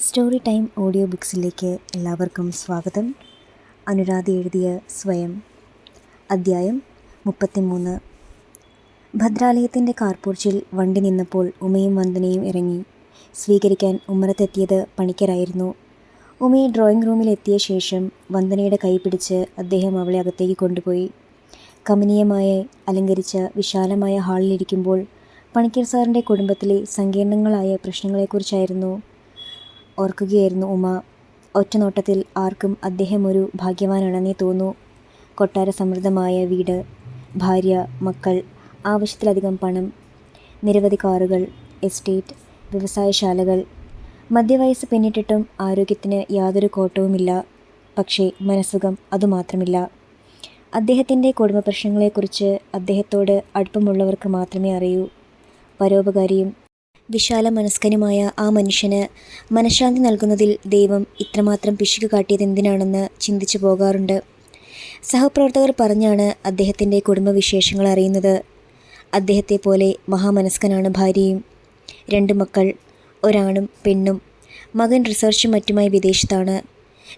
Story time audio ബുക്സിലേക്ക് എല്ലാവർക്കും സ്വാഗതം. അനുരാധ എഴുതിയ സ്വയം. അദ്ധ്യായം മുപ്പത്തിമൂന്ന്. ഭദ്രാലയത്തിന്റെ കാർപോർച്ചിൽ വണ്ടി നിന്നപ്പോൾ ഉമയും വന്ദനയും ഇറങ്ങി. സ്വീകരിക്കാൻ ഉമ്മറത്തെത്തിയത് പണിക്കരായിരുന്നു. ഉമയെ ഡ്രോയിങ് റൂമിലെത്തിയ ശേഷം വന്ദനയുടെ കൈ പിടിച്ച് അദ്ദേഹം അവളെ അകത്തേക്ക് കൊണ്ടുപോയി. കമനീയമായി അലങ്കരിച്ച വിശാലമായ ഹാളിലിരിക്കുമ്പോൾ പണിക്കർ സാറിന്റെ കുടുംബത്തിലെ സങ്കീർണങ്ങളായ പ്രശ്നങ്ങളെക്കുറിച്ചായിരുന്നു ഓർക്കുകയായിരുന്നു ഉമ. ഒറ്റനോട്ടത്തിൽ ആർക്കും അദ്ദേഹം ഒരു ഭാഗ്യവാനാണെന്നേ തോന്നൂ. കൊട്ടാര സമൃദ്ധമായ വീട് ഭാര്യ മക്കൾ ആവശ്യത്തിലധികം പണം നിരവധി കാറുകൾ എസ്റ്റേറ്റ് വ്യവസായശാലകൾ. മധ്യവയസ്സ് പിന്നിട്ടിട്ടും ആരോഗ്യത്തിന് യാതൊരു കോട്ടവുമില്ല. പക്ഷേ മനസ്സുഖം അതുമാത്രമില്ല. അദ്ദേഹത്തിന്റെ കുടുംബ പ്രശ്നങ്ങളെക്കുറിച്ച് അദ്ദേഹത്തോട് അടുപ്പമുള്ളവർക്ക് മാത്രമേ അറിയൂ. പരോപകാരിയും വിശാല മനസ്കനുമായ ആ മനുഷ്യന് മനഃശാന്തി നൽകുന്നതിൽ ദൈവം ഇത്രമാത്രം പിശുക്ക് കാട്ടിയത് എന്തിനാണെന്ന് ചിന്തിച്ചു പോകാറുണ്ട്. സഹപ്രവർത്തകർ പറഞ്ഞാണ് അദ്ദേഹത്തിന്റെ കുടുംബവിശേഷങ്ങൾ അറിയുന്നത്. അദ്ദേഹത്തെ പോലെ മഹാമനസ്കനാണ് ഭാര്യയും. രണ്ട് മക്കൾ ഒരാണും പെണ്ണും. മകൻ റിസർച്ചും മറ്റുമായി വിദേശത്താണ്.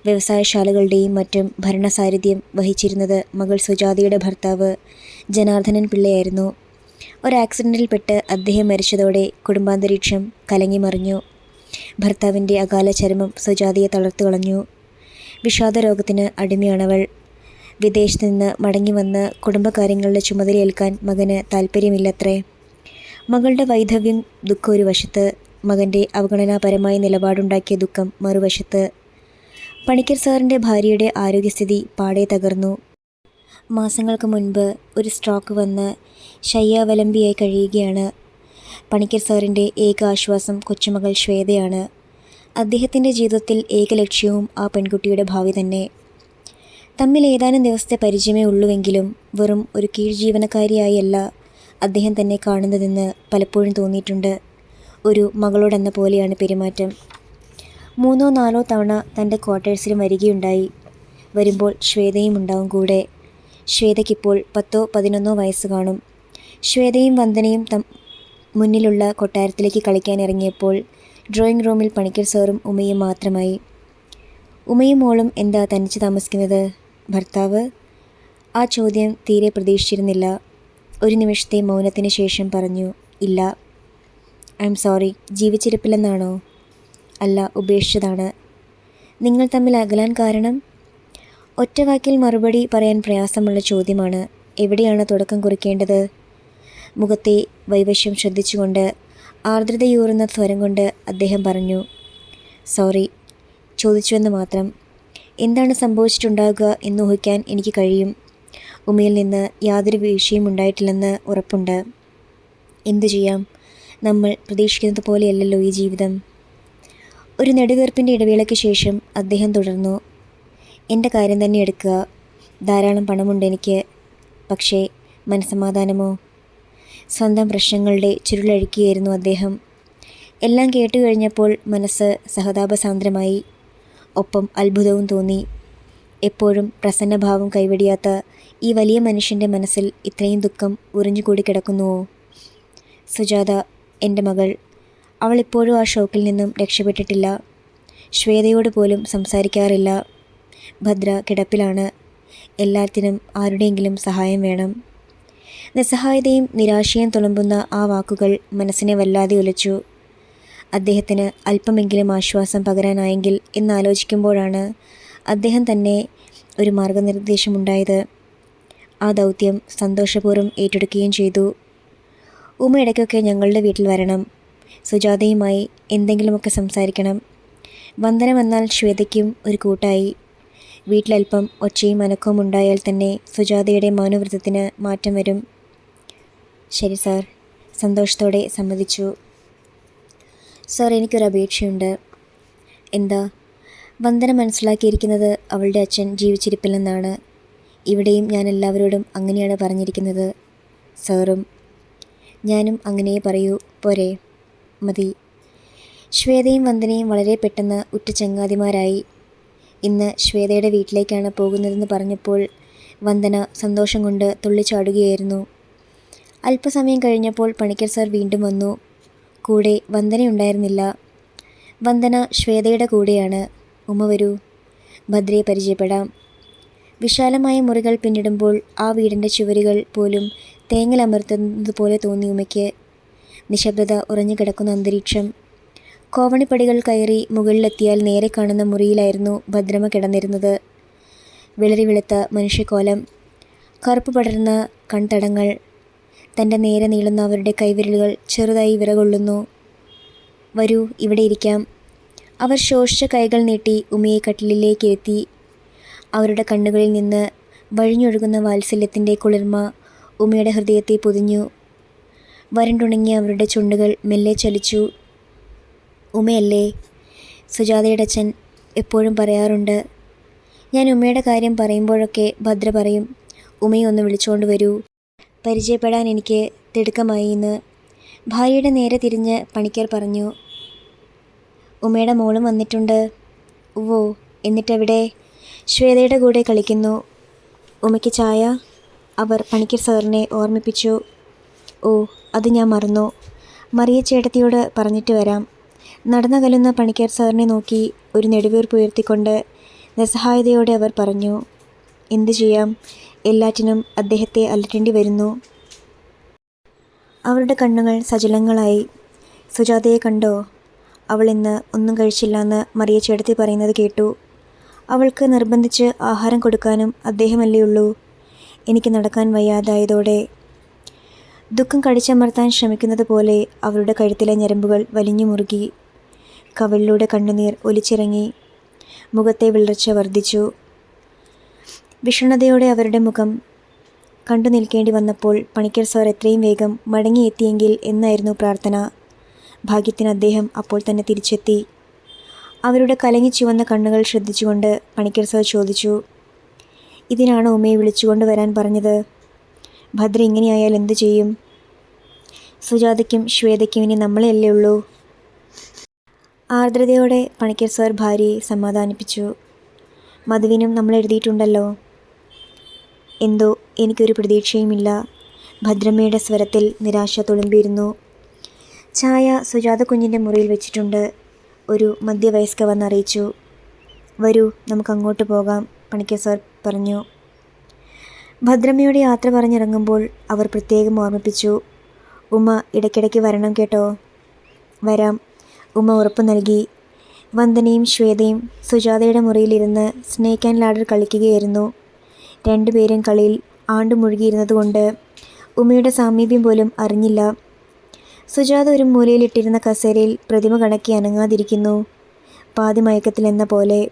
വ്യവസായശാലകളുടെയും മറ്റും ഭരണസാരഥ്യം വഹിച്ചിരുന്നത് മകൾ സുജാതയുടെ ഭർത്താവ് ജനാർദ്ദനൻ പിള്ളയായിരുന്നു. ഒരു ആക്സിഡന്റിൽപ്പെട്ട് അദ്ദേഹം മരിച്ചതോടെ കുടുംബാന്തരീക്ഷം കലങ്ങിമറിഞ്ഞു ഭർത്താവിന്റെ അകാല ചരമം സുജാതയെ തളർത്തു കളഞ്ഞു. വിഷാദ രോഗത്തിന് അടിമയാണവൾ. വിദേശത്ത് നിന്ന് മടങ്ങി വന്ന് കുടുംബകാര്യങ്ങളുടെ ചുമതലയേൽക്കാൻ മകന് താല്പര്യമില്ലത്രേ മകളുടെ വൈധവ്യം ദുഃഖം ഒരു വശത്ത് മകന്റെ അവഗണനാപരമായ നിലപാടുണ്ടാക്കിയ ദുഃഖം മറുവശത്ത്. പണിക്കർ സാറിന്റെ ഭാര്യയുടെ ആരോഗ്യസ്ഥിതി പാടെ തകർന്നു. മാസങ്ങൾക്ക് മുൻപ് ഒരു സ്ട്രോക്ക് വന്ന് ശയ്യാവലംബിയായി കഴിയുകയാണ്. പണിക്കർ സാറിന്റെ ഏക ആശ്വാസം കൊച്ചുമകൾ ശ്വേതയാണ്. അദ്ദേഹത്തിന്റെ ജീവിതത്തിൽ ഏക ലക്ഷ്യവും ആ പെൺകുട്ടിയുടെ ഭാവി തന്നെ. തമ്മിൽ ഏതാനും ദിവസത്തെ പരിചയമേ ഉള്ളുവെങ്കിലും വെറും ഒരു കീഴ് ജീവനക്കാരിയായല്ല അദ്ദേഹം തന്നെ കാണുന്നതെന്ന് പലപ്പോഴും തോന്നിയിട്ടുണ്ട്. ഒരു മകളോടെന്ന പോലെയാണ് പെരുമാറ്റം. മൂന്നോ നാലോ തവണ തന്റെ ക്വാർട്ടേഴ്സിലും വരികയുണ്ടായി. വരുമ്പോൾ ശ്വേതയും ഉണ്ടാവും കൂടെ. ശ്വേതയ്ക്കിപ്പോൾ പത്തോ പതിനൊന്നോ വയസ്സ് കാണും. ശ്വേതയും വന്ദനയും തം മുന്നിലുള്ള കൊട്ടാരത്തിലേക്ക് കളിക്കാൻ ഇറങ്ങിയപ്പോൾ ഡ്രോയിങ് റൂമിൽ പണിക്കർ സാറും ഉമയും മാത്രമായി. ഉമയും മോളും എന്താ തനിച്ച് താമസിക്കുന്നത്? ഭർത്താവ്? ആ ചോദ്യം തീരെ പ്രതീക്ഷിച്ചിരുന്നില്ല. ഒരു നിമിഷത്തെ മൗനത്തിന് ശേഷം പറഞ്ഞു ഇല്ല. ഐ എം സോറി ജീവിച്ചിരിപ്പില്ലെന്നാണോ? അല്ല ഉപേക്ഷിച്ചതാണ്. നിങ്ങൾ തമ്മിൽ അകലാൻ കാരണം? ഒറ്റ വാക്കിൽ മറുപടി പറയാൻ പ്രയാസമുള്ള ചോദ്യമാണ് എവിടെയാണ് തുടക്കം കുറിക്കേണ്ടത്? മുഖത്തെ വൈവശ്യം ശ്രദ്ധിച്ചുകൊണ്ട് ആർദ്രതയൂറുന്ന സ്വരം കൊണ്ട് അദ്ദേഹം പറഞ്ഞു സോറി ചോദിച്ചുവെന്ന് മാത്രം. എന്താണ് സംഭവിച്ചിട്ടുണ്ടാകുക എന്ന് ഊഹിക്കാൻ എനിക്ക് കഴിയും. ഉമയിൽ നിന്ന് യാതൊരു വീഴ്ചയും ഉണ്ടായിട്ടില്ലെന്ന് ഉറപ്പുണ്ട്. എന്തു ചെയ്യാം? നമ്മൾ പ്രതീക്ഷിക്കുന്നത് പോലെയല്ലല്ലോ ഈ ജീവിതം. ഒരു നെടുവീർപ്പിന്റെ ഇടവേളയ്ക്ക് ശേഷം അദ്ദേഹം തുടർന്നു എന്റെ കാര്യം തന്നെ എടുക്കുക. ധാരാളം പണമുണ്ട് എനിക്ക്. പക്ഷേ മനസമാധാനമോ സ്വന്തം പ്രശ്നങ്ങളുടെ ചുരുളഴിക്കുകയായിരുന്നു അദ്ദേഹം. എല്ലാം കേട്ടു കഴിഞ്ഞപ്പോൾ മനസ്സ് സഹതാപസാന്ദ്രമായി. ഒപ്പം അത്ഭുതവും തോന്നി. എപ്പോഴും പ്രസന്നഭാവം കൈവടിയാത്ത ഈ വലിയ മനുഷ്യന്റെ മനസ്സിൽ ഇത്രയും ദുഃഖം ഉറിഞ്ഞുകൂടി കിടക്കുന്നുവോ? സുജാത എന്റെ മകൾ അവൾ ഇപ്പോഴും ആ ഷോക്കിൽ നിന്നും രക്ഷപ്പെട്ടിട്ടില്ല. ശ്വേതയോട് പോലും സംസാരിക്കാറില്ല. ഭദ്ര കിടപ്പിലാണ്. എല്ലാത്തിനും ആരുടെയെങ്കിലും സഹായം വേണം. നിസ്സഹായതയും നിരാശയും തുളുമ്പുന്ന ആ വാക്കുകൾ മനസ്സിനെ വല്ലാതെ ഉലച്ചു അദ്ദേഹത്തിന് അല്പമെങ്കിലും ആശ്വാസം പകരാനായെങ്കിൽ എന്നാലോചിക്കുമ്പോഴാണ് അദ്ദേഹം തന്നെ ഒരു മാർഗനിർദ്ദേശമുണ്ടായത്. ആ ദൗത്യം സന്തോഷപൂർവം ഏറ്റെടുക്കുകയും ചെയ്തു. ഉമ്മ ഇടയ്ക്കൊക്കെ ഞങ്ങളുടെ വീട്ടിൽ വരണം. സുജാതയുമായി എന്തെങ്കിലുമൊക്കെ സംസാരിക്കണം. വന്ദനം വന്നാൽ ശ്വേതയ്ക്കും ഒരു കൂട്ടായി. വീട്ടിലൽപ്പം ഒച്ചയും അനക്കവും ഉണ്ടായാൽ തന്നെ സുജാതയുടെ മൗനവ്രതത്തിന് മാറ്റം വരും. ശരി സാർ സന്തോഷത്തോടെ സമ്മതിച്ചു. സാർ എനിക്കൊരു അപേക്ഷയുണ്ട്. എന്താ? വന്ദന മനസ്സിലാക്കിയിരിക്കുന്നത് അവളുടെ അച്ഛൻ ജീവിച്ചിരിപ്പില്ലെന്നാണ്. ഇവിടെയും ഞാൻ എല്ലാവരോടും അങ്ങനെയാണ് പറഞ്ഞിരിക്കുന്നത്. സാറും ഞാനും അങ്ങനെ പറയൂ. പോരെ. മതി. ശ്വേതയും വന്ദനയും വളരെ പെട്ടെന്ന് ഉറ്റ ചങ്ങാതിമാരായി. ഇന്ന് ശ്വേതയുടെ വീട്ടിലേക്കാണ് പോകുന്നതെന്ന് പറഞ്ഞപ്പോൾ വന്ദന സന്തോഷം കൊണ്ട് തുള്ളിച്ചാടുകയായിരുന്നു അല്പസമയം കഴിഞ്ഞപ്പോൾ പണിക്കർ സാർ വീണ്ടും വന്നു. കൂടെ വന്ദനയുണ്ടായിരുന്നില്ല വന്ദന ശ്വേതയുടെ കൂടെയാണ്. ഉമ്മ വരൂ. ഭദ്രയെ പരിചയപ്പെടാം. വിശാലമായ മുറികൾ പിന്നിടുമ്പോൾ ആ വീടിന്റെ ചുവരുകൾ പോലും തേങ്ങലമർത്തുന്നത് പോലെ തോന്നി ഉമ്മയ്ക്ക്. നിശബ്ദത ഉറഞ്ഞു കിടക്കുന്ന അന്തരീക്ഷം കോവണിപ്പടികൾ കയറി മുകളിലെത്തിയാൽ നേരെ കാണുന്ന മുറിയിലായിരുന്നു ഭദ്രമ കിടന്നിരുന്നത്. വിളറി വെളുത്ത മനുഷ്യക്കോലം കറുപ്പ് പടർന്ന കൺതടങ്ങൾ തന്റെ നേരെ നീളുന്ന അവരുടെ കൈവിരലുകൾ ചെറുതായി വിറകൊള്ളുന്നു. വരൂ ഇവിടെ ഇരിക്കാം. അവർ ശോഷിച്ച കൈകൾ നീട്ടി ഉമ്മയെ കട്ടിലിലേക്ക് എത്തി. അവരുടെ കണ്ണുകളിൽ നിന്ന് വഴിഞ്ഞൊഴുകുന്ന വാത്സല്യത്തിന്റെ കുളിർമ ഉമ്മയുടെ ഹൃദയത്തെ പൊതിഞ്ഞു. വരണ്ടുണങ്ങിയ അവരുടെ ചുണ്ടുകൾ മെല്ലെ ചലിച്ചു. ഉമ്മയല്ലേ സുജാതയുടെ അച്ഛൻ എപ്പോഴും പറയാറുണ്ട്. ഞാൻ ഉമ്മയുടെ കാര്യം പറയുമ്പോഴൊക്കെ ഭദ്ര പറയും ഉമ്മയെ ഒന്ന് വിളിച്ചുകൊണ്ട് വരൂ. പരിചയപ്പെടാൻ എനിക്ക് തിടുക്കമായി എന്ന് ഭാര്യയുടെ നേരെ തിരിഞ്ഞ് പണിക്കർ പറഞ്ഞു ഉമ്മയുടെ മോളും വന്നിട്ടുണ്ട്. ഓ എന്നിട്ടെവിടെ? ശ്വേതയുടെ കൂടെ കളിക്കുന്നു. ഉമയ്ക്ക് ചായ? അവർ പണിക്കർ സാറിനെ ഓർമ്മിപ്പിച്ചു. ഓ അത് ഞാൻ മറന്നു. മറിയ ചേട്ടത്തിയോട് പറഞ്ഞിട്ട് വരാം. നടന്നു കലുന്ന പണിക്കർ സാറിനെ നോക്കി ഒരു നെടുവീർപ്പ് ഉയർത്തിക്കൊണ്ട് നിസ്സഹായതയോടെ അവർ പറഞ്ഞു എന്തു ചെയ്യാം? എല്ലാറ്റിനും അദ്ദേഹത്തെ അലറ്റേണ്ടി വരുന്നു. അവരുടെ കണ്ണുകൾ സജലങ്ങളായി. സുജാതയെ കണ്ടോ? അവൾ ഇന്ന് ഒന്നും കഴിച്ചില്ലെന്ന് മറിയ ചേട്ടത്തി പറയുന്നത് കേട്ടു. അവൾക്ക് നിർബന്ധിച്ച് ആഹാരം കൊടുക്കാനും അദ്ദേഹമല്ലേ ഉള്ളൂ. എനിക്ക് നടക്കാൻ വയ്യാതായതോടെ. ദുഃഖം കടിച്ചമർത്താൻ ശ്രമിക്കുന്നത് പോലെ അവരുടെ കഴുത്തിലെ ഞരമ്പുകൾ വലിഞ്ഞു മുറുകി. കവളിലൂടെ കണ്ണുനീർ ഒലിച്ചിറങ്ങി. മുഖത്തെ വിളർച്ച വർദ്ധിച്ചു. വിഷണ്ണതയോടെ അവരുടെ മുഖം കണ്ടു നിൽക്കേണ്ടി വന്നപ്പോൾ പണിക്കർ സാർ എത്രയും വേഗം മടങ്ങിയെത്തിയെങ്കിൽ എന്നായിരുന്നു പ്രാർത്ഥന. ഭാഗ്യത്തിന് അദ്ദേഹം അപ്പോൾ തന്നെ തിരിച്ചെത്തി. അവരുടെ കലങ്ങി ചുവന്ന കണ്ണുകൾ ശ്രദ്ധിച്ചുകൊണ്ട് പണിക്കർ സാർ ചോദിച്ചു ഇതിനാണ് ഉമ്മയെ വിളിച്ചുകൊണ്ട് വരാൻ പറഞ്ഞത്? ഭദ്ര ഇങ്ങനെയായാൽ എന്തു ചെയ്യും? സുജാതയ്ക്കും ശ്വേതയ്ക്കും ഇനി നമ്മളെയല്ലേ ഉള്ളൂ. ആർദ്രതയോടെ പണിക്കർ സർ ഭാര്യയെ സമാധാനിപ്പിച്ചു. മധുവിനും നമ്മൾ എഴുതിയിട്ടുണ്ടല്ലോ. എന്തോ എനിക്കൊരു പ്രതീക്ഷയുമില്ല. ഭദ്രമ്മയുടെ സ്വരത്തിൽ നിരാശ തുളുമ്പിയിരുന്നു. ചായ സുജാത കുഞ്ഞിന്റെ മുറിയിൽ വെച്ചിട്ടുണ്ട്. ഒരു മധ്യവയസ്ക വന്നറിയിച്ചു. വരൂ നമുക്ക് അങ്ങോട്ട് പോകാം പണിക്കർ സാർ പറഞ്ഞു. ഭദ്രമ്മയുടെ യാത്ര പറഞ്ഞിറങ്ങുമ്പോൾ അവർ പ്രത്യേകം ഓർമ്മിപ്പിച്ചു. ഉമ്മ ഇടയ്ക്കിടയ്ക്ക് വരണം കേട്ടോ. വരാം. ഉമ്മ ഉറപ്പ് നൽകി. വന്ദനയും ശ്വേതയും സുജാതയുടെ മുറിയിലിരുന്ന് സ്നേക്ക് ആൻഡ് ലാഡർ കളിക്കുകയായിരുന്നു. രണ്ടുപേരും കളിയിൽ ആണ്ടു മുഴുകിയിരുന്നതുകൊണ്ട് ഉമ്മയുടെ സാമീപ്യം പോലും അറിഞ്ഞില്ല. സുജാത ഒരു മൂലയിലിട്ടിരുന്ന കസേരയിൽ പ്രതിമ കണക്കി അനങ്ങാതിരിക്കുന്നു. പാതി മയക്കത്തിലെന്ന പോലെ.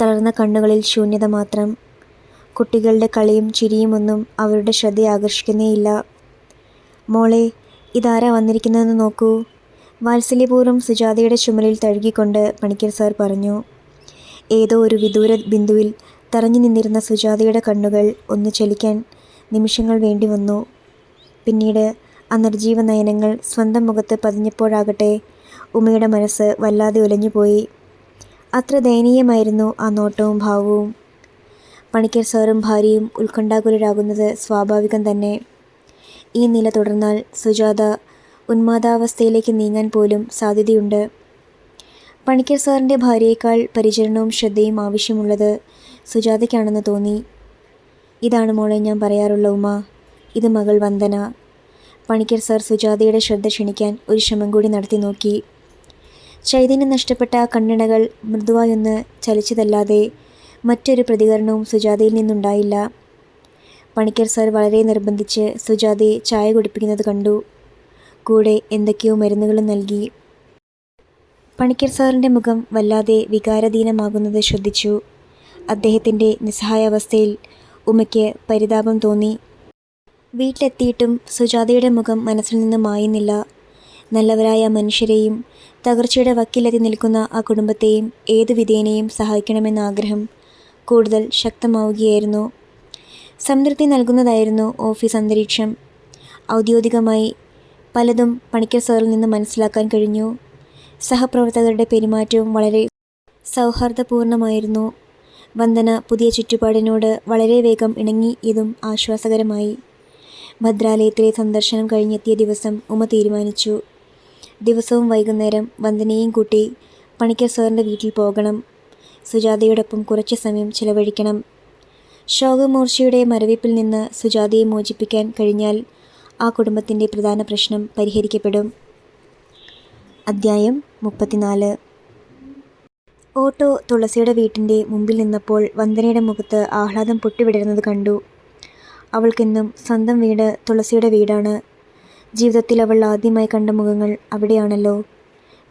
തളർന്ന കണ്ണുകളിൽ ശൂന്യത മാത്രം. കുട്ടികളുടെ കളിയും ചിരിയുമൊന്നും അവരുടെ ശ്രദ്ധയെ ആകർഷിക്കുന്നേയില്ല. മോളെ ഇതാരാ വന്നിരിക്കുന്നതെന്ന് നോക്കൂ. വാത്സല്യപൂർവം സുജാതയുടെ ചുമലിൽ തഴുകിക്കൊണ്ട് പണിക്കർ സാർ പറഞ്ഞു ഏതോ ഒരു വിദൂര ബിന്ദുവിൽ തറഞ്ഞു നിന്നിരുന്ന സുജാതയുടെ കണ്ണുകൾ ഒന്ന് ചലിക്കാൻ നിമിഷങ്ങൾ വേണ്ടി വന്നു. പിന്നീട് ആ നിർജീവ നയനങ്ങൾ സ്വന്തം മുഖത്ത് പതിഞ്ഞപ്പോഴാകട്ടെ ഉമ്മയുടെ മനസ്സ് വല്ലാതെ ഉലഞ്ഞുപോയി അത്ര ദയനീയമായിരുന്നു ആ നോട്ടവും ഭാവവും. പണിക്കർ സാറും ഭാര്യയും ഉത്കണ്ഠാകുലരാകുന്നത് സ്വാഭാവികം തന്നെ. ഈ നില തുടർന്നാൽ സുജാത ഉന്മാദാവസ്ഥയിലേക്ക് നീങ്ങാൻ പോലും സാധ്യതയുണ്ട്. പണിക്കർ സാറിന്റെ ഭാര്യയേക്കാൾ പരിചരണവും ശ്രദ്ധയും ആവശ്യമുള്ളത് സുജാതയ്ക്കാണെന്ന് തോന്നി. ഇതാണ് മോളെ ഞാൻ പറയാറുള്ള ഉമ്മ. ഇത് മകൾ വന്ദന. പണിക്കർ സാർ സുജാതയുടെ ശ്രദ്ധ ക്ഷണിക്കാൻ ഒരു ശ്രമം കൂടി നടത്തി നോക്കി. ചൈതന്യം നഷ്ടപ്പെട്ട ആ കണ്ണിണകൾ മൃദുവായൊന്ന് ചലിച്ചതല്ലാതെ മറ്റൊരു പ്രതികരണവും സുജാതയിൽ നിന്നുണ്ടായില്ല. പണിക്കർ സാർ വളരെ നിർബന്ധിച്ച് സുജാതയെ ചായ കുടിപ്പിക്കുന്നത് കണ്ടു. കൂടെ എന്തൊക്കെയോ മരുന്നുകളും നൽകി. പണിക്കർ സാറിന്റെ മുഖം വല്ലാതെ വികാരധീനമാകുന്നത് ശ്രദ്ധിച്ചു. അദ്ദേഹത്തിന്റെ നിസ്സഹായാവസ്ഥയിൽ ഉമ്മയ്ക്ക് പരിതാപം തോന്നി. വീട്ടിലെത്തിയിട്ടും സുജാതയുടെ മുഖം മനസ്സിൽ നിന്ന് മായുന്നില്ല. നല്ലവരായ മനുഷ്യരെയും തകർച്ചയുടെ വക്കിലെത്തി നിൽക്കുന്ന ആ കുടുംബത്തെയും ഏതു വിധേനയും സഹായിക്കണമെന്ന ആഗ്രഹം കൂടുതൽ ശക്തമാവുകയായിരുന്നു. സംതൃപ്തി നൽകുന്നതായിരുന്നു ഓഫീസ് അന്തരീക്ഷം. ഔദ്യോഗികമായി പലതും പണിക്കർ സാറിൽ നിന്ന് മനസ്സിലാക്കാൻ കഴിഞ്ഞു. സഹപ്രവർത്തകരുടെ പെരുമാറ്റവും വളരെ സൗഹാർദ്ദപൂർണമായിരുന്നു. വന്ദന പുതിയ ചുറ്റുപാടിനോട് വളരെ വേഗം ഇണങ്ങി ഇതും ആശ്വാസകരമായി. ഭദ്രാലയത്തിലെ സന്ദർശനം കഴിഞ്ഞെത്തിയ ദിവസം ഉമ തീരുമാനിച്ചു. ദിവസവും വൈകുന്നേരം വന്ദനയും കൂട്ടി പണിക്കർ സാറിന്റെ വീട്ടിൽ പോകണം. സുജാതയോടൊപ്പം കുറച്ച് സമയം ചിലവഴിക്കണം. ശോകമൂർച്ചയുടെ മരവിപ്പിൽ നിന്ന് സുജാതയെ മോചിപ്പിക്കാൻ കഴിഞ്ഞാൽ ആ കുടുംബത്തിന്റെ പ്രധാന പ്രശ്നം പരിഹരിക്കപ്പെടും. അദ്ധ്യായം മുപ്പത്തിനാല്. ഓട്ടോ തുളസിയുടെ വീട്ടിന്റെ മുമ്പിൽ നിന്നപ്പോൾ വന്ദനയുടെ മുഖത്ത് ആഹ്ലാദം പൊട്ടിവിടരുന്നത് കണ്ടു. അവൾക്കെന്നും സ്വന്തം വീട് തുളസിയുടെ വീടാണ്. ജീവിതത്തിൽ അവൾ ആദ്യമായി കണ്ട മുഖങ്ങൾ അവിടെയാണല്ലോ.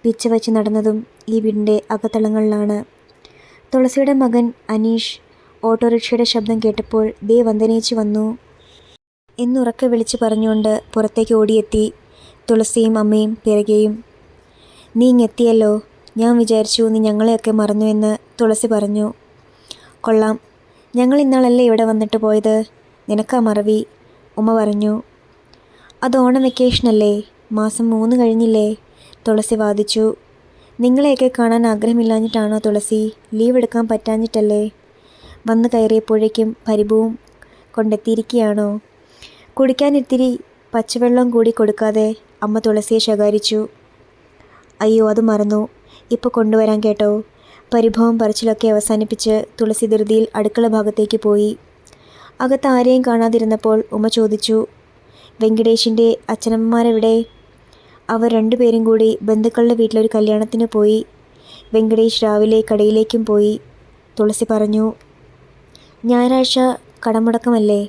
പിച്ച വച്ച് നടന്നതും ഈ വീടിന്റെ അകത്തളങ്ങളിലാണ്. തുളസിയുടെ മകൻ അനീഷ് ഓട്ടോറിക്ഷയുടെ ശബ്ദം കേട്ടപ്പോൾ ദേ വന്ദനേച്ചി വന്നു. എന്നുറക്കെ വിളിച്ചു പറഞ്ഞുകൊണ്ട് പുറത്തേക്ക് ഓടിയെത്തി തുളസിയും അമ്മയും പിറകെയും. നീ ഇങ്ങെത്തിയല്ലോ. ഞാൻ വിചാരിച്ചു നീ ഞങ്ങളെയൊക്കെ മറന്നു എന്ന് തുളസി പറഞ്ഞു. കൊള്ളാം. ഞങ്ങൾ ഇന്നാളല്ലേ ഇവിടെ വന്നിട്ട് പോയത്? നിനക്കാ മറവി ഉമ്മ പറഞ്ഞു. അത് ഓണം വെക്കേഷനല്ലേ മാസം മൂന്ന് കഴിഞ്ഞില്ലേ? തുളസി വാദിച്ചു. നിങ്ങളെയൊക്കെ കാണാൻ ആഗ്രഹമില്ലാഞ്ഞിട്ടാണോ തുളസി? ലീവ് എടുക്കാൻ പറ്റാഞ്ഞിട്ടല്ലേ? വന്നു കയറിയപ്പോഴേക്കും പരിഭവും കൊണ്ടെത്തിയിരിക്കുകയാണോ? കുടിക്കാൻ ഇത്തിരി പച്ചവെള്ളം കൂടി കൊടുക്കാതെ അമ്മ തുളസിയെ ശകാരിച്ചു. അയ്യോ അത് മറന്നു. ഇപ്പോൾ കൊണ്ടുവരാൻ കേട്ടോ. പരിഭവം പറച്ചിലൊക്കെ അവസാനിപ്പിച്ച് തുളസി ധൃതിയിൽ അടുക്കള ഭാഗത്തേക്ക് പോയി. അകത്ത് ആരെയും കാണാതിരുന്നപ്പോൾ ഉമ്മ ചോദിച്ചു വെങ്കടേഷിന്റെ അച്ഛനമ്മമാരെവിടെ? അവർ രണ്ടുപേരും കൂടി ബന്ധുക്കളുടെ വീട്ടിലൊരു കല്യാണത്തിന് പോയി. വെങ്കടേഷ് രാവിലെ കടയിലേക്കും പോയി. തുളസി പറഞ്ഞു ഞായറാഴ്ച കടമുടക്കമല്ലേ?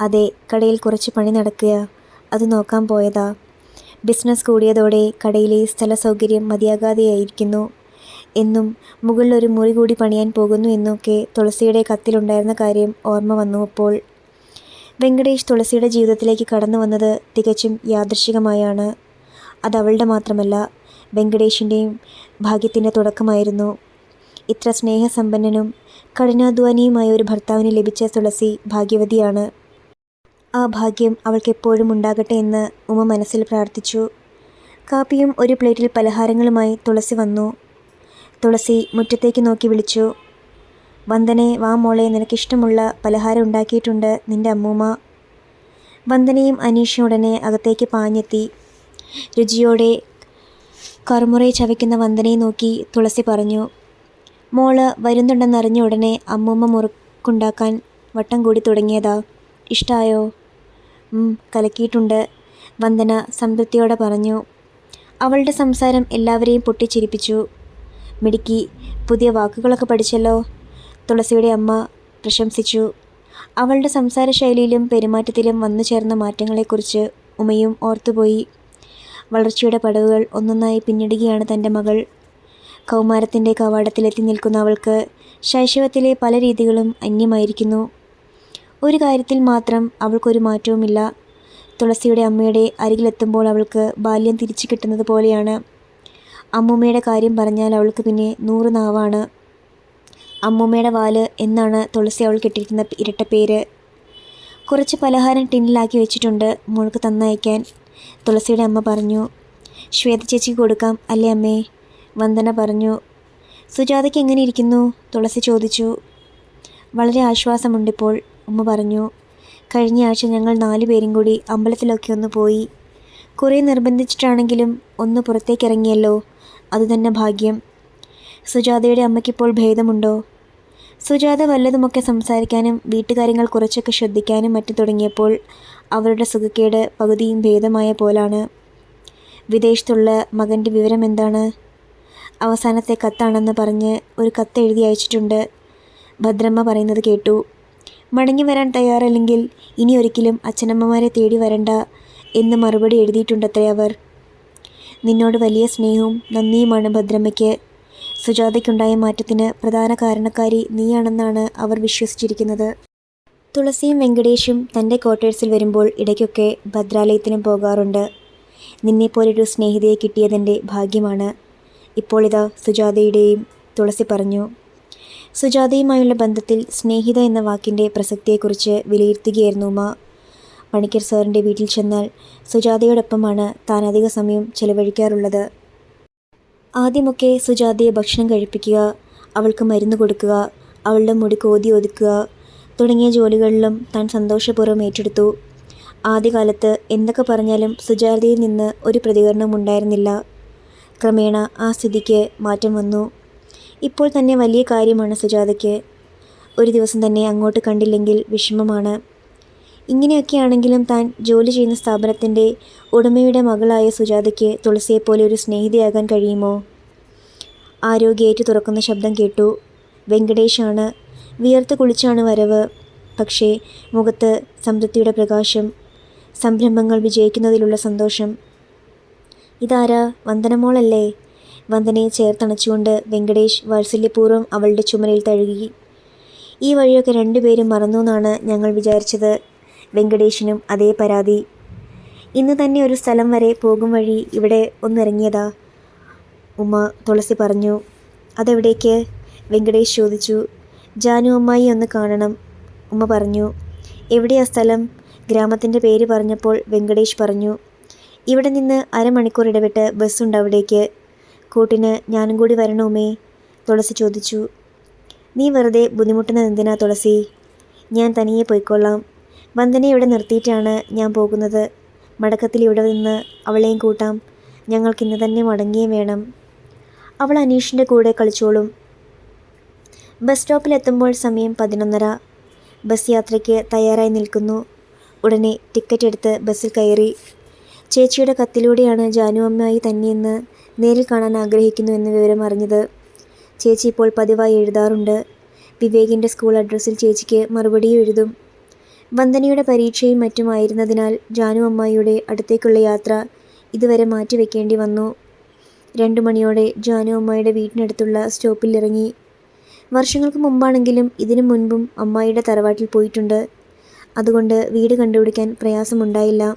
അതെ കടയിൽ കുറച്ച് പണി നടക്കുക. അത് നോക്കാൻ പോയതാ. ബിസിനസ് കൂടിയതോടെ കടയിലെ സ്ഥല സൗകര്യം മതിയാകാതെയായിരിക്കുന്നു. എന്നും മുകളിലൊരു മുറി കൂടി പണിയാൻ പോകുന്നു എന്നൊക്കെ തുളസിയുടെ കത്തിലുണ്ടായിരുന്ന കാര്യം ഓർമ്മ വന്നു അപ്പോൾ. വെങ്കടേഷ് തുളസിയുടെ ജീവിതത്തിലേക്ക് കടന്നു വന്നത് തികച്ചും യാദൃശികമായാണ്. അത് മാത്രമല്ല വെങ്കടേഷിന്റെയും ഭാഗ്യത്തിന്റെ തുടക്കമായിരുന്നു. ഇത്ര സ്നേഹസമ്പന്നനും കഠിനാധ്വാനിയുമായ ഒരു ഭർത്താവിന് ലഭിച്ച തുളസി ഭാഗ്യവതിയാണ്. ആ ഭാഗ്യം അവൾക്കെപ്പോഴും ഉണ്ടാകട്ടെ എന്ന് ഉമ മനസ്സിൽ പ്രാർത്ഥിച്ചു. കാപ്പിയും ഒരു പ്ലേറ്റിൽ പലഹാരങ്ങളുമായി തുളസി വന്നു. തുളസി മുറ്റത്തേക്ക് നോക്കി വിളിച്ചു. വന്ദനെ വാ മോളെ നിനക്കിഷ്ടമുള്ള പലഹാരം ഉണ്ടാക്കിയിട്ടുണ്ട് നിന്റെ അമ്മൂമ്മ. വന്ദനയും അനീഷും ഉടനെ അകത്തേക്ക് പാഞ്ഞെത്തി. രുചിയോടെ കറുമുറയെ ചവയ്ക്കുന്ന വന്ദനയെ നോക്കി തുളസി പറഞ്ഞു മോൾ വരുന്നുണ്ടെന്നറിഞ്ഞ ഉടനെ അമ്മൂമ്മ മുറുക്കുണ്ടാക്കാൻ വട്ടം കൂടി തുടങ്ങിയതാ. ഇഷ്ടായോ? ഉം, കലക്കിയിട്ടുണ്ട് വന്ദന സംതൃപ്തിയോടെ പറഞ്ഞു. അവളുടെ സംസാരം എല്ലാവരെയും പൊട്ടിച്ചിരിപ്പിച്ചു. മിടുക്കി പുതിയ വാക്കുകളൊക്കെ പഠിച്ചല്ലോ? തുളസിയുടെ അമ്മ പ്രശംസിച്ചു. അവളുടെ സംസാര ശൈലിയിലും പെരുമാറ്റത്തിലും വന്നു ചേർന്ന മാറ്റങ്ങളെക്കുറിച്ച് ഉമയും ഓർത്തുപോയി. വളർച്ചയുടെ പടവുകൾ ഒന്നൊന്നായി പിന്നിടുകയാണ് തന്റെ മകൾ. കൗമാരത്തിന്റെ കവാടത്തിലെത്തി നിൽക്കുന്ന അവൾക്ക് ശൈശവത്തിലെ പല രീതികളും അന്യമായിരിക്കുന്നു. ഒരു കാര്യത്തിൽ മാത്രം അവൾക്കൊരു മാറ്റവുമില്ല. തുളസിയുടെ അമ്മയുടെ അരികിലെത്തുമ്പോൾ അവൾക്ക് ബാല്യം തിരിച്ചു കിട്ടുന്നത് പോലെയാണ്. അമ്മൂമ്മയുടെ കാര്യം പറഞ്ഞാൽ അവൾക്ക് പിന്നെ നൂറ് നാവാണ്. അമ്മൂമ്മയുടെ വാൽ എന്നാണ് തുളസി അവൾ കിട്ടിയിരുന്ന ഇരട്ട പേര്. കുറച്ച് പലഹാരം ടിന്നിലാക്കി വെച്ചിട്ടുണ്ട് മോൾക്ക് തന്നയക്കാൻ. തുളസിയുടെ അമ്മ പറഞ്ഞു ശ്വേത ചേച്ചിക്ക് കൊടുക്കാം അല്ലേ അമ്മേ? വന്ദന പറഞ്ഞു സുജാതയ്ക്ക് എങ്ങനെ ഇരിക്കുന്നു? തുളസി ചോദിച്ചു. വളരെ ആശ്വാസമുണ്ടിപ്പോൾ ഉമ്മ പറഞ്ഞു കഴിഞ്ഞ ആഴ്ച ഞങ്ങൾ നാലു പേരും കൂടി അമ്പലത്തിലൊക്കെ ഒന്ന് പോയി. കുറേ നിർബന്ധിച്ചിട്ടാണെങ്കിലും ഒന്ന് പുറത്തേക്ക് ഇറങ്ങിയല്ലോ അതുതന്നെ ഭാഗ്യം. സുജാതയുടെ അമ്മയ്ക്കിപ്പോൾ ഭേദമുണ്ടോ? സുജാത വല്ലതുമൊക്കെ സംസാരിക്കാനും വീട്ടുകാര്യങ്ങൾ കുറച്ചൊക്കെ ശ്രദ്ധിക്കാനും മറ്റു തുടങ്ങിയപ്പോൾ അവരുടെ സുഖക്കേട് പകുതിയും ഭേദമായ പോലാണ്. വിദേശത്തുള്ള മകന്റെ വിവരം എന്താണ്? അവസാനത്തെ കത്താണെന്ന് പറഞ്ഞ് ഒരു കത്ത് എഴുതി അയച്ചിട്ടുണ്ട്. ഭദ്രമ്മ പറയുന്നത് കേട്ടു. മടങ്ങി വരാൻ തയ്യാറല്ലെങ്കിൽ ഇനി ഒരിക്കലും അച്ഛനമ്മമാരെ തേടി വരണ്ട എന്ന് മറുപടി എഴുതിയിട്ടുണ്ടത്രേ അവർ. നിന്നോട് വലിയ സ്നേഹവും നന്ദിയുമാണ് ഭദ്രമ്മയ്ക്ക്. സുജാതയ്ക്കുണ്ടായ മാറ്റത്തിന് പ്രധാന കാരണക്കാരി നീയാണെന്നാണ് അവർ വിശ്വസിച്ചിരിക്കുന്നത്. തുളസിയും വെങ്കടേഷും തന്റെ ക്വാർട്ടേഴ്സിൽ വരുമ്പോൾ ഇടയ്ക്കൊക്കെ ഭദ്രാലയത്തിനും പോകാറുണ്ട്. നിന്നെപ്പോലൊരു സ്നേഹിതയെ കിട്ടിയതെന്റെ ഭാഗ്യമാണ്. ഇപ്പോൾ ഇതാ സുജാതയുടെയും തുളസി പറഞ്ഞു. സുജാതയുമായുള്ള ബന്ധത്തിൽ സ്നേഹിത എന്ന വാക്കിന്റെ പ്രസക്തിയെക്കുറിച്ച് വിലയിരുത്തുകയായിരുന്നു ഉമ പണിക്കർ സാറിന്റെ വീട്ടിൽ ചെന്നാൽ സുജാതയോടൊപ്പമാണ് താൻ അധിക സമയം ചെലവഴിക്കാറുള്ളത്. ആദ്യമൊക്കെ സുജാതയെ ഭക്ഷണം കഴിപ്പിക്കുക അവൾക്ക് മരുന്ന് കൊടുക്കുക അവളുടെ മുടി കോതി ഒതുക്കുക തുടങ്ങിയ ജോലികളിലും താൻ സന്തോഷപൂർവം ഏറ്റെടുത്തു. ആദ്യകാലത്ത് എന്തൊക്കെ പറഞ്ഞാലും സുജാതയിൽ നിന്ന് ഒരു പ്രതികരണവും ഉണ്ടായിരുന്നില്ല. ക്രമേണ ആ സ്ഥിതിക്ക് മാറ്റം വന്നു. ഇപ്പോൾ തന്നെ വലിയ കാര്യമാണ് സുജാതയ്ക്ക്. ഒരു ദിവസം തന്നെ അങ്ങോട്ട് കണ്ടില്ലെങ്കിൽ വിഷമമാണ്. ഇങ്ങനെയൊക്കെയാണെങ്കിലും താൻ ജോലി ചെയ്യുന്ന സ്ഥാപനത്തിന്റെ ഉടമയുടെ മകളായ സുജാതയ്ക്ക് തുളസിയെപ്പോലെ ഒരു സ്നേഹിതയാകാൻ കഴിയുമോ? ആരോ തുറക്കുന്ന ശബ്ദം കേട്ടു. വെങ്കടേഷാണ്. വിയർത്ത് കുളിച്ചാണ് വരവ്. പക്ഷേ മുഖത്ത് സംതൃപ്തിയുടെ പ്രകാശം സംരംഭങ്ങൾ വിജയിക്കുന്നതിലുള്ള സന്തോഷം. ഇതാരാ? വന്ദനമോളല്ലേ? വന്ദനയെ ചേർത്തണച്ചുകൊണ്ട് വെങ്കടേഷ് വാത്സല്യപൂർവം അവളുടെ ചുമലിൽ തഴുകി. ഈ വഴിയൊക്കെ രണ്ടുപേരും മറന്നു എന്നാണ് ഞങ്ങൾ വിചാരിച്ചത്. വെങ്കടേഷിനും അതേ പരാതി. ഇന്ന് തന്നെ ഒരു സ്ഥലം വരെ പോകും വഴി ഇവിടെ ഒന്നിറങ്ങിയതാ. ഉമ്മ തുളസി പറഞ്ഞു. അതെവിടേക്ക്? വെങ്കടേഷ് ചോദിച്ചു. ജാനു അമ്മായി ഒന്ന് കാണണം. ഉമ്മ പറഞ്ഞു. എവിടെയാ സ്ഥലം? ഗ്രാമത്തിന്റെ പേര് പറഞ്ഞപ്പോൾ വെങ്കടേഷ് പറഞ്ഞു. ഇവിടെ നിന്ന് അരമണിക്കൂർ ഇടവിട്ട് ബസ്സുണ്ട് അവിടേക്ക്. കൂട്ടിന് ഞാനും കൂടി വരണോമേ? തുളസി ചോദിച്ചു. നീ വെറുതെ ബുദ്ധിമുട്ടുന്നത് എന്തിനാ തുളസി? ഞാൻ തനിയെ പോയിക്കൊള്ളാം. വന്ദനെ ഇവിടെ നിർത്തിയിട്ടാണ് ഞാൻ പോകുന്നത്. മടക്കത്തിൽ ഇവിടെ നിന്ന് അവളെയും കൂട്ടാം. ഞങ്ങൾക്കിന്ന് തന്നെ മടങ്ങുകയും വേണം. അവൾ അനീഷിന്റെ കൂടെ കളിച്ചോളും. ബസ് സ്റ്റോപ്പിലെത്തുമ്പോൾ സമയം പതിനൊന്നര. ബസ് യാത്രയ്ക്ക് തയ്യാറായി നിൽക്കുന്നു. ഉടനെ ടിക്കറ്റ് എടുത്ത് ബസ്സിൽ കയറി. ചേച്ചിയുടെ കത്തിലൂടെയാണ് ജാനു അമ്മയായി തന്നെയെന്ന് നേരിൽ കാണാൻ ആഗ്രഹിക്കുന്നു എന്ന വിവരം അറിഞ്ഞത് ചേച്ചി ഇപ്പോൾ പതിവായി എഴുതാറുണ്ട്. വിവേകിന്റെ സ്കൂൾ അഡ്രസ്സിൽ ചേച്ചിക്ക് മറുപടി എഴുതും. വന്ദനയുടെ പരീക്ഷയും മറ്റുമായിരുന്നതിനാൽ ജാനു അമ്മായിയുടെ അടുത്തേക്കുള്ള യാത്ര ഇതുവരെ മാറ്റിവെക്കേണ്ടി വന്നു. രണ്ടു മണിയോടെ ജാനു അമ്മായിയുടെ വീട്ടിനടുത്തുള്ള സ്റ്റോപ്പിൽ ഇറങ്ങി. വർഷങ്ങൾക്ക് മുമ്പാണെങ്കിലും ഇതിനു മുൻപും അമ്മായിയുടെ തറവാട്ടിൽ പോയിട്ടുണ്ട്. അതുകൊണ്ട് വീട് കണ്ടുപിടിക്കാൻ പ്രയാസമുണ്ടായില്ല.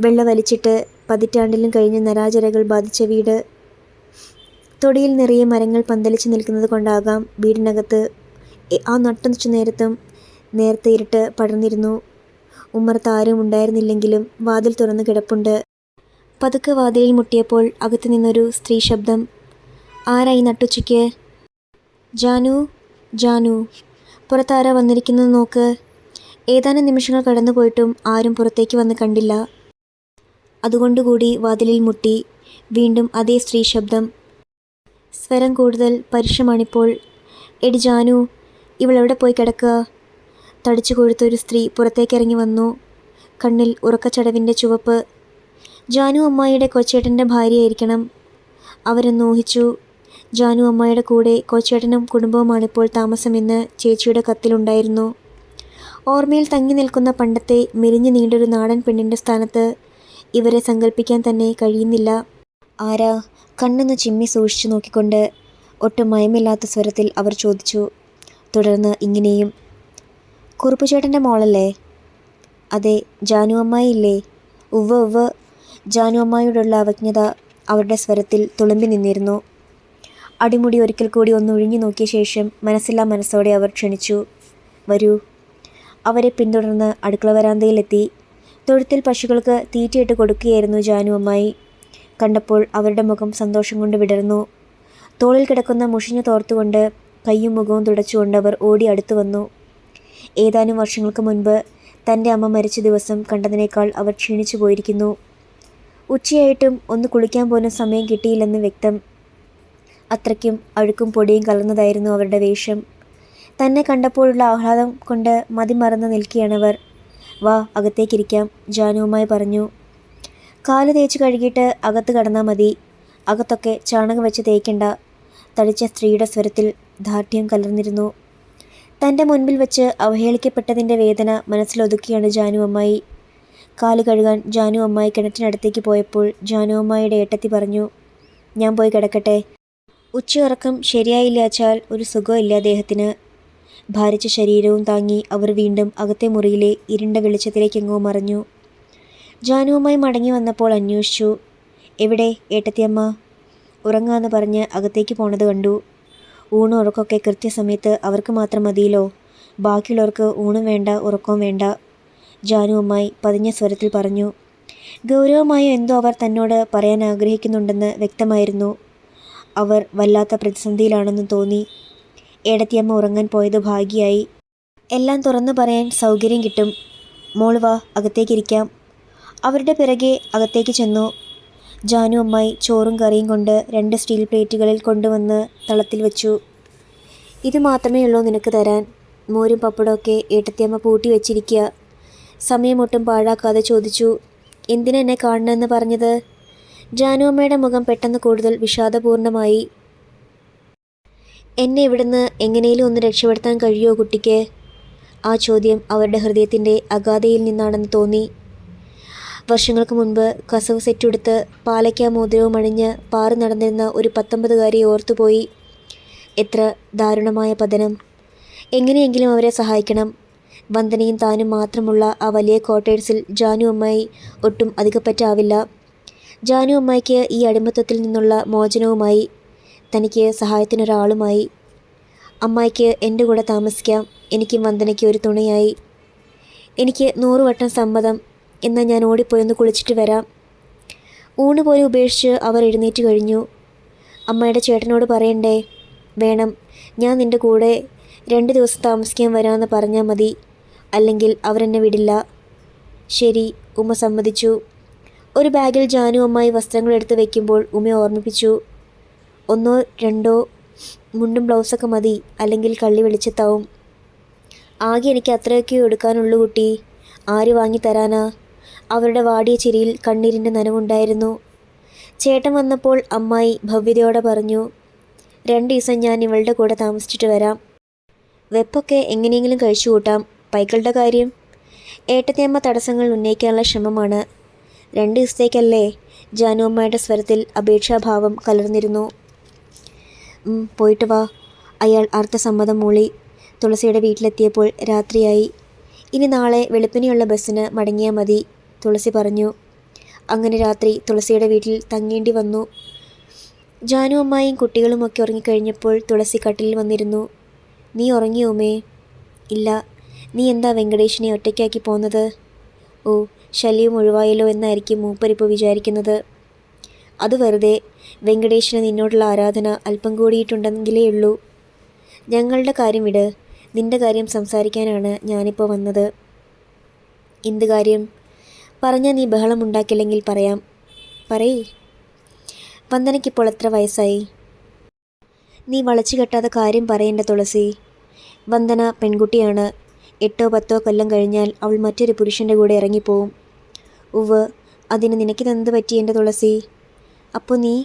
വെള്ള വലിച്ചിട്ട് പതിറ്റാണ്ടിലും കഴിഞ്ഞ നരാചരകൾ ബാധിച്ച വീട്. തൊടിയിൽ നിറയെ മരങ്ങൾ പന്തലിച്ച് നിൽക്കുന്നത് കൊണ്ടാകാം വീടിനകത്ത്. ആ നട്ടുച്ച നേരത്തും നേരത്തെ ഇരുട്ട് പടർന്നിരുന്നു. ഉമ്മർത്ത് ആരും ഉണ്ടായിരുന്നില്ലെങ്കിലും വാതിൽ തുറന്ന് കിടപ്പുണ്ട്. പതുക്കെ വാതിലിൽ മുട്ടിയപ്പോൾ അകത്തു നിന്നൊരു സ്ത്രീ ശബ്ദം. ആരായി നട്ടുച്ചയ്ക്ക്? ജാനു ജാനു. പുറത്താരാ വന്നിരിക്കുന്നത് നോക്ക്. ഏതാനും നിമിഷങ്ങൾ കടന്നുപോയിട്ടും ആരും പുറത്തേക്ക് വന്ന് കണ്ടില്ല. അതുകൊണ്ടുകൂടി വാതിലിൽ മുട്ടി വീണ്ടും അതേ സ്ത്രീ ശബ്ദം. സ്വരം കൂടുതൽ പരുഷമാണിപ്പോൾ. എടി ജാനു ഇവളെവിടെ പോയി കിടക്കുക? തടിച്ചു കൊഴുത്ത ഒരു സ്ത്രീ പുറത്തേക്കിറങ്ങി വന്നു. കണ്ണിൽ ഉറക്കച്ചടവിന്റെ ചുവപ്പ്. ജാനു അമ്മായിയുടെ കൊച്ചേട്ടന്റെ ഭാര്യയായിരിക്കണം. അവരെന്ന് ഊഹിച്ചു. ജാനു അമ്മായിയുടെ കൂടെ കൊച്ചേട്ടനും കുടുംബവുമാണിപ്പോൾ താമസമെന്ന് ചേച്ചിയുടെ കത്തിലുണ്ടായിരുന്നു. ഓർമ്മയിൽ തങ്ങി നിൽക്കുന്ന പണ്ടത്തെ മെലിഞ്ഞു നീണ്ടൊരു നാടൻ പെണ്ണിന്റെ സ്ഥാനത്ത് ഇവരെ സങ്കല്പിക്കാൻ തന്നെ കഴിയുന്നില്ല. ആരാ? കണ്ണെന്ന് ചിമ്മി സൂക്ഷിച്ചു നോക്കിക്കൊണ്ട് ഒട്ടും മയമില്ലാത്ത സ്വരത്തിൽ അവർ ചോദിച്ചു. തുടർന്ന് ഇങ്ങനെയും. കുറുപ്പുചേട്ടന്റെ മോളല്ലേ? അതെ ജാനു അമ്മായില്ലേ ഉവ്വ ഉവ്വ്. ജാനു അമ്മായിയോടുള്ള അവജ്ഞത അവരുടെ സ്വരത്തിൽ തുളുമ്പി നിന്നിരുന്നു. അടിമുടി ഒരിക്കൽ കൂടി ഒന്ന് ഒഴിഞ്ഞു നോക്കിയ ശേഷം മനസ്സില്ലാ മനസ്സോടെ അവർ ക്ഷണിച്ചു. വരൂ. അവരെ പിന്തുടർന്ന് അടുക്കള വരാന്തയിലെത്തി. തൊഴുത്തിൽ പശുക്കൾക്ക് തീറ്റയിട്ട് കൊടുക്കുകയായിരുന്നു ജാനു അമ്മായി. കണ്ടപ്പോൾ അവരുടെ മുഖം സന്തോഷം കൊണ്ട് വിടർന്നു. തോളിൽ കിടക്കുന്ന മുഷിഞ്ഞ തോർത്തുകൊണ്ട് കയ്യും മുഖവും തുടച്ചുകൊണ്ട് അവർ ഓടി അടുത്തു വന്നു. ഏതാനും വർഷങ്ങൾക്ക് മുൻപ് തന്റെ അമ്മ മരിച്ച ദിവസം കണ്ടതിനേക്കാൾ അവർ ക്ഷീണിച്ചു പോയിരിക്കുന്നു. ഉച്ചയായിട്ടും ഒന്ന് കുളിക്കാൻ പോലും സമയം കിട്ടിയില്ലെന്ന് വ്യക്തം. അത്രയ്ക്കും അഴുക്കും പൊടിയും കലർന്നതായിരുന്നു അവരുടെ വേഷം. തന്നെ കണ്ടപ്പോഴുള്ള ആഹ്ലാദം കൊണ്ട് മതിമറന്ന് നിൽക്കുകയാണവർ വാ അകത്തേക്കിരിക്കാം ജാനുവുമായി പറഞ്ഞു. കാൽ തേച്ച് കഴുകിയിട്ട് അകത്ത് കടന്നാൽ മതി. അകത്തൊക്കെ ചാണകം വെച്ച് തേക്കണ്ട. തടിച്ച സ്ത്രീയുടെ സ്വരത്തിൽ ദാർഢ്യം കലർന്നിരുന്നു. തന്റെ മുൻപിൽ വെച്ച് അവഹേളിക്കപ്പെട്ടതിന്റെ വേദന മനസ്സിലൊതുക്കിയാണ് ജാനു അമ്മായി. കാൽ കഴുകാൻ ജാനു അമ്മായി കിണറ്റിനടുത്തേക്ക് പോയപ്പോൾ ജാനു അമ്മായിയുടെ ഏട്ടത്തി പറഞ്ഞു ഞാൻ പോയി കിടക്കട്ടെ. ഉച്ചയുറക്കം ശരിയായില്ല അച്ചാൽ ഒരു സുഖമില്ല അദ്ദേഹത്തിന് ഭാരിച്ച ശരീരവും താങ്ങി അവർ വീണ്ടും അകത്തെ മുറിയിലെ ഇരുണ്ട വെളിച്ചത്തിലേക്കെങ്ങോ മറിഞ്ഞു. ജാനുവുമായി മടങ്ങി വന്നപ്പോൾ അന്വേഷിച്ചു. എവിടെ ഏട്ടത്തിയമ്മ ഉറങ്ങാന്ന് പറഞ്ഞ് അകത്തേക്ക് പോണത് കണ്ടു. ഊണും ഉറക്കമൊക്കെ കൃത്യസമയത്ത് അവർക്ക് മാത്രം മതിയല്ലോ. ബാക്കിയുള്ളവർക്ക് ഊണും വേണ്ട ഉറക്കവും വേണ്ട. ജാനു അമ്മായി പതിഞ്ഞ സ്വരത്തിൽ പറഞ്ഞു. ഗൗരവമായോ എന്തോ അവർ തന്നോട് പറയാൻ ആഗ്രഹിക്കുന്നുണ്ടെന്ന് വ്യക്തമായിരുന്നു. അവർ വല്ലാത്ത പ്രതിസന്ധിയിലാണെന്ന് തോന്നി. ഏടത്തിയമ്മ ഉറങ്ങാൻ പോയത് ഭാഗ്യമായി എല്ലാം തുറന്നു പറയാൻ സൗകര്യം കിട്ടും. മോൾവ അകത്തേക്കിരിക്കാം. അവരുടെ പിറകെ അകത്തേക്ക് ചെന്നു. ജാനു അമ്മായി ചോറും കറിയും കൊണ്ട് രണ്ട് സ്റ്റീൽ പ്ലേറ്റുകളിൽ കൊണ്ടുവന്ന് തളത്തിൽ വെച്ചു. ഇത് മാത്രമേ ഉള്ളൂ നിനക്ക് തരാൻ. മോരും പപ്പടമൊക്കെ ഏട്ടത്തിയമ്മ പൂട്ടി വെച്ചിരിക്കുക സമയമൊട്ടും പാഴാക്കാതെ ചോദിച്ചു. എന്തിനെന്നെ കാണണമെന്ന് പറഞ്ഞത്? ജാനു അമ്മയുടെ മുഖം പെട്ടെന്ന് കൂടുതൽ വിഷാദപൂർണമായി. എന്നെ ഇവിടുന്ന് എങ്ങനെയും ഒന്ന് രക്ഷപ്പെടുത്താൻ കഴിയുമോ കുട്ടിക്ക്? ആ ചോദ്യം അവരുടെ ഹൃദയത്തിന്റെ അഗാധയിൽ നിന്നാണെന്ന് തോന്നി. വർഷങ്ങൾക്ക് മുൻപ് കസവ് സെറ്റെടുത്ത് പാലയ്ക്ക മോതിരവും അണിഞ്ഞ് പാറി നടന്നിരുന്ന ഒരു പത്തൊമ്പതുകാരിയെ ഓർത്തുപോയി. എത്ര ദാരുണമായ പതനം. എങ്ങനെയെങ്കിലും അവരെ സഹായിക്കണം. വന്ദനയും താനും മാത്രമുള്ള ആ വലിയ ക്വാർട്ടേഴ്സിൽ ജാനു അമ്മായി ഒട്ടും അധികപ്പറ്റാവില്ല. ജാനു അമ്മായിക്ക് ഈ അടിമത്തത്തിൽ നിന്നുള്ള മോചനവുമായി തനിക്ക് സഹായത്തിനൊരാളുമായി. അമ്മായിക്ക് എന്റെ കൂടെ താമസിക്കാം. എനിക്കും വന്ദനയ്ക്ക് ഒരു തുണയായി. എനിക്ക് നൂറുവട്ടം സമ്മതം. എന്നാൽ ഞാൻ ഓടിപ്പോയൊന്ന് കുളിച്ചിട്ട് വരാം. ഊണ് പോലെ ഉപേക്ഷിച്ച് അവർ എഴുന്നേറ്റ് കഴിഞ്ഞു. അമ്മയുടെ ചേട്ടനോട് പറയണ്ടേ? വേണം. ഞാൻ നിന്റെ കൂടെ രണ്ട് ദിവസം താമസിക്കാൻ വരാമെന്ന് പറഞ്ഞാൽ മതി. അല്ലെങ്കിൽ അവരെന്നെ വിടില്ല. ശരി ഉമ്മ സമ്മതിച്ചു. ഒരു ബാഗിൽ ജാനു അമ്മായി വസ്ത്രങ്ങൾ എടുത്ത് വയ്ക്കുമ്പോൾ ഉമ്മ ഓർമ്മിപ്പിച്ചു. ഒന്നോ രണ്ടോ മുണ്ടും ബ്ലൗസൊക്കെ മതി. അല്ലെങ്കിൽ കള്ളി വെളിച്ചത്താവും. ആകെ എനിക്ക് അത്രയൊക്കെ എടുക്കാനുള്ളൂ കുട്ടി. ആര് വാങ്ങി തരാനാ? അവരുടെ വാടിയ ചിരിയിൽ കണ്ണീരിന്റെ നനവുണ്ടായിരുന്നു. ചേട്ടൻ വന്നപ്പോൾ അമ്മായി ഭവ്യതയോടെ പറഞ്ഞു രണ്ട് ദിവസം ഞാൻ ഇവളുടെ കൂടെ താമസിച്ചിട്ട് വരാം. വെപ്പൊക്കെ എങ്ങനെയെങ്കിലും കഴിച്ചു കൂട്ടാം. പൈക്കളുടെ കാര്യം? ഏട്ടത്തിയമ്മ തടസ്സങ്ങൾ ഉന്നയിക്കാനുള്ള ശ്രമമാണ്. രണ്ട് ദിവസത്തേക്കല്ലേ ജാനുമ്മയുടെ സ്വരത്തിൽ അപേക്ഷാഭാവം കലർന്നിരുന്നു. "ഉം, പോയിട്ട് വാ. അയാൾ അർത്ഥസമ്മതം മൂളി തുളസിയുടെ വീട്ടിലെത്തിയപ്പോൾ രാത്രിയായി. ഇനി നാളെ വെളുപ്പിനെയുള്ള ബസ്സിന് മടങ്ങിയാൽ മതി തുളസി പറഞ്ഞു. അങ്ങനെ രാത്രി തുളസിയുടെ വീട്ടിൽ തങ്ങേണ്ടി വന്നു. ജാനു അമ്മായും കുട്ടികളുമൊക്കെ ഉറങ്ങിക്കഴിഞ്ഞപ്പോൾ തുളസി കട്ടിലിൽ വന്നിരുന്നു. നീ ഉറങ്ങിയോമേ ഇല്ല. നീ എന്താ വെങ്കടേഷിനെ ഒറ്റയ്ക്കാക്കി പോന്നത്? ഓ ശല്യം ഒഴിവായല്ലോ എന്നായിരിക്കും മൂപ്പരിപ്പോൾ വിചാരിക്കുന്നത്. അത് വെറുതെ. വെങ്കടേഷിന് നിന്നോടുള്ള ആരാധന അല്പം കൂടിയിട്ടുണ്ടെങ്കിലേ ഉള്ളൂ. ഞങ്ങളുടെ കാര്യം ഇട്. നിന്റെ കാര്യം സംസാരിക്കാനാണ് ഞാനിപ്പോൾ വന്നത്. എന്ത് കാര്യം? പറഞ്ഞാൽ നീ ബഹളം ഉണ്ടാക്കില്ലെങ്കിൽ പറയാം. പറയേ. വന്ദനയ്ക്കിപ്പോൾ എത്ര വയസ്സായി? നീ വളച്ചു കെട്ടാതെ കാര്യം പറയേണ്ട തുളസി. വന്ദന പെൺകുട്ടിയാണ്. എട്ടോ പത്തോ കൊല്ലം കഴിഞ്ഞാൽ അവൾ മറ്റൊരു പുരുഷന്റെ കൂടെ ഇറങ്ങിപ്പോവും. ഉവ് അതിന് നിനക്കിതെന്ത് പറ്റി എന്റെ തുളസി? അപ്പോൾ നീ?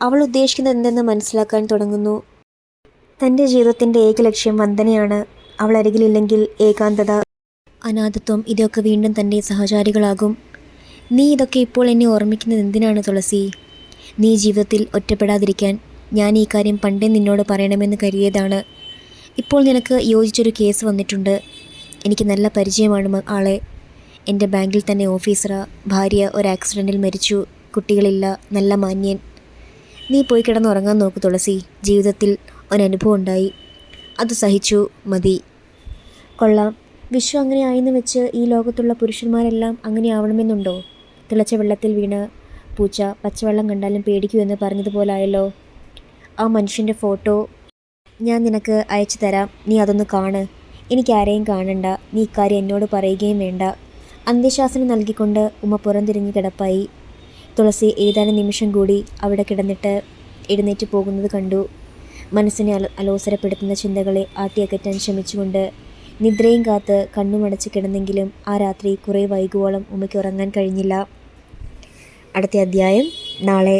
അവൾ ഉദ്ദേശിക്കുന്നത് എന്തെന്ന് മനസ്സിലാക്കാൻ തുടങ്ങുന്നു. തന്റെ ജീവിതത്തിന്റെ ഏക ലക്ഷ്യം വന്ദനയാണ്. അവൾ അരികിലില്ലെങ്കിൽ ഏകാന്തത അനാഥത്വം ഇതൊക്കെ വീണ്ടും തന്റെ സഹചാരികളാകും. നീ ഇതൊക്കെ ഇപ്പോൾ എന്നെ ഓർമ്മിക്കുന്നത് എന്തിനാണ് തുളസി? നീ ജീവിതത്തിൽ ഒറ്റപ്പെടാതിരിക്കാൻ ഞാൻ ഈ കാര്യം പണ്ടേ നിന്നോട് പറയണമെന്ന് കരുതിയതാണ്. ഇപ്പോൾ നിനക്ക് യോജിച്ചൊരു കേസ് വന്നിട്ടുണ്ട്. എനിക്ക് നല്ല പരിചയമാണ് ആളെ. എന്റെ ബാങ്കിൽ തന്നെ ഓഫീസറ. ഭാര്യ ഒരു ആക്സിഡന്റിൽ മരിച്ചു. കുട്ടികളില്ല. നല്ല മാന്യൻ. നീ പോയി കിടന്നുറങ്ങാൻ നോക്ക് തുളസി. ജീവിതത്തിൽ ഒരനുഭവം ഉണ്ടായി. അത് സഹിച്ചു മതി. കൊള്ളാം. വിശ്വം അങ്ങനെ ആയെന്ന് വെച്ച് ഈ ലോകത്തുള്ള പുരുഷന്മാരെല്ലാം അങ്ങനെ ആവണമെന്നുണ്ടോ? തിളച്ച വെള്ളത്തിൽ വീണ് പൂച്ച പച്ചവെള്ളം കണ്ടാലും പേടിക്കൂ എന്ന് പറഞ്ഞതുപോലായല്ലോ. ആ മനുഷ്യന്റെ ഫോട്ടോ ഞാൻ നിനക്ക് അയച്ചു തരാം. നീ അതൊന്ന് കാണ്. എനിക്കാരെയും കാണണ്ട. നീ ഇക്കാര്യം എന്നോട് പറയുകയും വേണ്ട. അന്ത്യശാസനം നൽകിക്കൊണ്ട് ഉമ്മ പുറംതിരിഞ്ഞ് കിടപ്പായി. തുളസി ഏതാനും നിമിഷം കൂടി അവിടെ കിടന്നിട്ട് എഴുന്നേറ്റ് പോകുന്നത് കണ്ടു. മനസ്സിനെ അല അലോസരപ്പെടുത്തുന്ന ചിന്തകളെ ആട്ടിയകറ്റാൻ ശ്രമിച്ചുകൊണ്ട് നിദ്രയും കാത്ത് കണ്ണുമടച്ച് കിടന്നെങ്കിലും ആ രാത്രി കുറേ വൈകുവോളം ഉമ്മയ്ക്ക് ഉറങ്ങാൻ കഴിഞ്ഞില്ല. അടുത്ത അധ്യായം നാളെ.